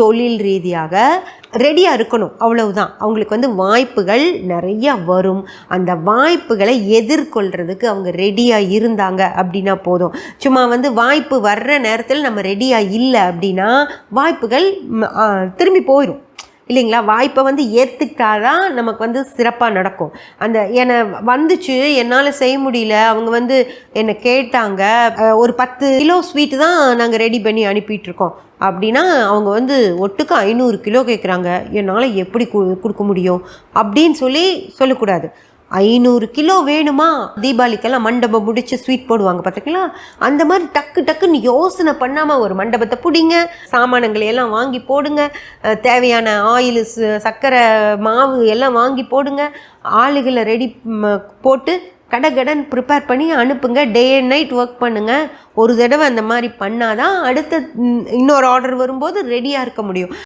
தொழில் ரீதியாக ரெடியாக இருக்கணும். அவ்வளவுதான். அவங்களுக்கு வந்து வாய்ப்புகள் நிறைய வரும். அந்த வாய்ப்புகளை எதிர்கொள்கிறதுக்கு அவங்க ரெடியாக இருந்தாங்க அப்படின்னா போதும். சும்மா வந்து வாய்ப்பு வர்ற நேரத்தில் நம்ம ரெடியாக இல்லை அப்படின்னா வாய்ப்புகள் திரும்பி போயிடும் இல்லைங்களா? வாய்ப்பை வந்து ஏற்றுக்கிட்டாதான் நமக்கு வந்து சிறப்பாக நடக்கும். அந்த என்னை வந்துச்சு என்னால் செய்ய முடியல அவங்க வந்து என்னை கேட்டாங்க ஒரு பத்து கிலோ ஸ்வீட்டு தான் நாங்கள் ரெடி பண்ணி அனுப்பிட்டுருக்கோம். அப்படின்னா அவங்க வந்து ஒட்டுக்கு ஐநூறு கிலோ கேட்குறாங்க என்னால் எப்படி கு- கொடுக்க முடியும்? அப்படின்னு சொல்லி சொல்லக்கூடாது. ஐநூறு கிலோ வேணுமா? தீபாவளிக்கெல்லாம் மண்டபம் முடிச்சு ஸ்வீட் போடுவாங்க பார்த்துக்கலாம் அந்த மாதிரி டக்கு டக்குன்னு யோசனை பண்ணாமல் ஒரு மண்டபத்தை பிடிங்க. சாமானங்களை எல்லாம் வாங்கி போடுங்க. தேவையான ஆயில் சர்க்கரை மாவு எல்லாம் வாங்கி போடுங்க. ஆளுகளை ரெடி போட்டு கடகடன் ப்ரிப்பேர் பண்ணி அனுப்புங்க. டே அண்ட் நைட் ஒர்க் பண்ணுங்கள் ஒரு தடவை அந்த மாதிரி பண்ணாதான் அடுத்த இன்னொரு ஆர்டர் வரும்போது ரெடியாக இருக்க முடியும்.